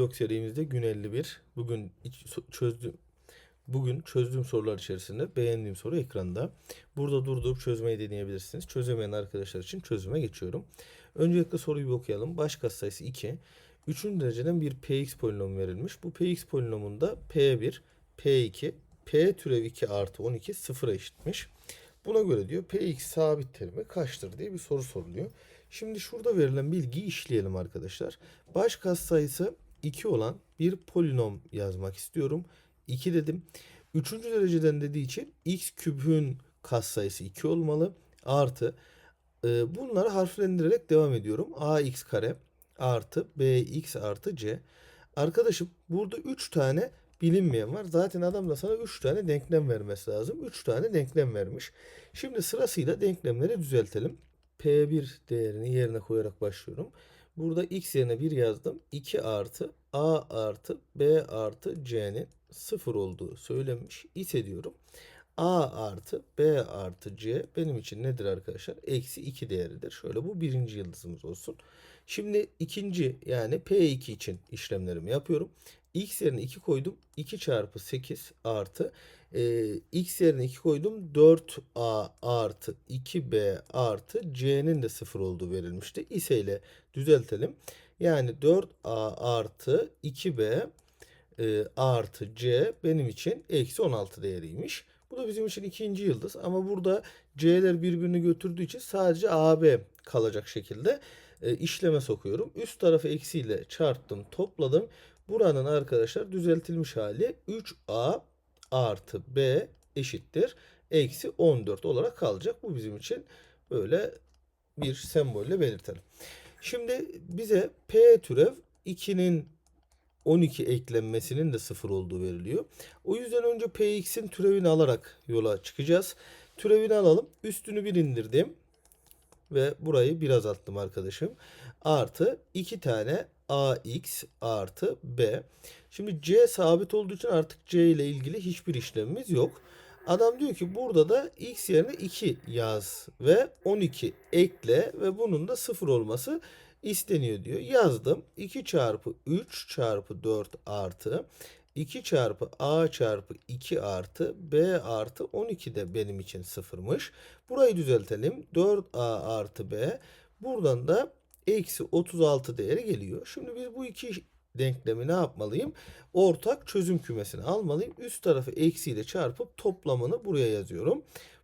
Yok serimizde gün 51. Bugün çözdüm. Bugün çözdüğüm sorular içerisinde beğendiğim soru ekranda. Burada durdurup çözmeyi deneyebilirsiniz. Çözemeyen arkadaşlar için çözüme geçiyorum. Öncelikle soruyu bir okuyalım. Baş katsayısı 2. Üçüncü dereceden bir px polinomu verilmiş. Bu px polinomunda p1, p2, p türev 2 artı 12 sıfıra eşitmiş. Buna göre diyor px sabit terimi kaçtır diye bir soru soruluyor. Şimdi şurada verilen bilgiyi işleyelim arkadaşlar. Baş katsayısı 2 olan bir polinom yazmak istiyorum. 2 dedim. Üçüncü dereceden dediği için x küpün katsayısı 2 olmalı. Artı e, bunları harflendirerek devam ediyorum. ax kare artı bx artı c. Arkadaşım burada 3 tane bilinmeyen var. Zaten adam da sana 3 tane denklem vermesi lazım. 3 tane denklem vermiş. Şimdi sırasıyla denklemleri düzeltelim. P1 değerini yerine koyarak başlıyorum. Burada x yerine 1 yazdım. 2 artı a artı b artı c'nin 0 olduğu söylenmiş. ise diyorum. a artı b artı c benim için nedir arkadaşlar? Eksi 2 değeridir. Şöyle bu birinci yıldızımız olsun. Şimdi ikinci yani P2 için işlemlerimi yapıyorum. X yerine 2 koydum. 2 çarpı 8 artı e, X yerine 2 koydum. 4A artı 2B artı C'nin de 0 olduğu verilmişti. İse ile düzeltelim. Yani 4A artı 2B e, artı C benim için eksi 16 değeriymiş. Bu da bizim için ikinci yıldız ama burada C'ler birbirini götürdüğü için sadece AB kalacak şekilde e, işleme sokuyorum. Üst tarafı eksiyle çarptım topladım. Buranın arkadaşlar düzeltilmiş hali 3A artı B eşittir. Eksi 14 olarak kalacak. Bu bizim için böyle bir sembolle belirtelim. Şimdi bize P türev 2'nin 12 eklenmesinin de 0 olduğu veriliyor. O yüzden önce Px'in türevini alarak yola çıkacağız. Türevini alalım. Üstünü bir indirdim. Ve burayı bir azalttım arkadaşım. Artı 2 tane ax artı b. Şimdi c sabit olduğu için artık c ile ilgili hiçbir işlemimiz yok. Adam diyor ki burada da x yerine 2 yaz ve 12 ekle ve bunun da 0 olması isteniyor diyor. Yazdım. 2 çarpı 3 çarpı 4 artı 2 çarpı a çarpı 2 artı b artı 12 de benim için sıfırmış. Burayı düzeltelim. 4a artı b. Buradan da eksi 36 değeri geliyor. Şimdi biz bu iki denklemi ne yapmalıyım? Ortak çözüm kümesini almalıyım. Üst tarafı eksiyle çarpıp toplamını buraya yazıyorum.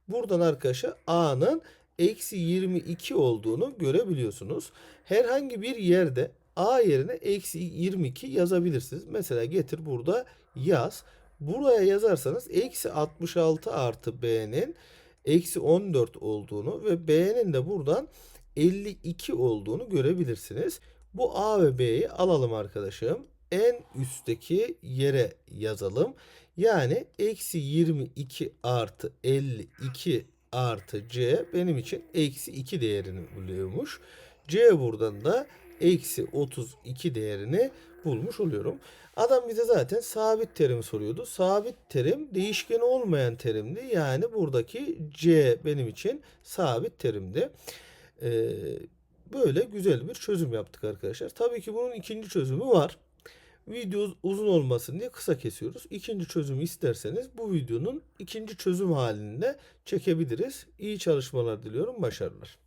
Buradan arkadaşlar a'nın eksi 22 olduğunu görebiliyorsunuz. Herhangi bir yerde a yerine eksi 22 yazabilirsiniz. Mesela getir burada yaz. Buraya yazarsanız eksi 66 artı b'nin eksi 14 olduğunu ve b'nin de buradan 52 olduğunu görebilirsiniz. Bu a ve b'yi alalım arkadaşım. En üstteki yere yazalım. Yani eksi 22 artı 52 artı c benim için eksi 2 değerini buluyormuş. c buradan da eksi 32 değerini bulmuş oluyorum. Adam bize zaten sabit terim soruyordu. Sabit terim değişken olmayan terimdi. Yani buradaki c benim için sabit terimdi. Ee, böyle güzel bir çözüm yaptık arkadaşlar. Tabii ki bunun ikinci çözümü var. Video uzun olmasın diye kısa kesiyoruz. İkinci çözümü isterseniz bu videonun ikinci çözüm halinde çekebiliriz. İyi çalışmalar diliyorum. Başarılar.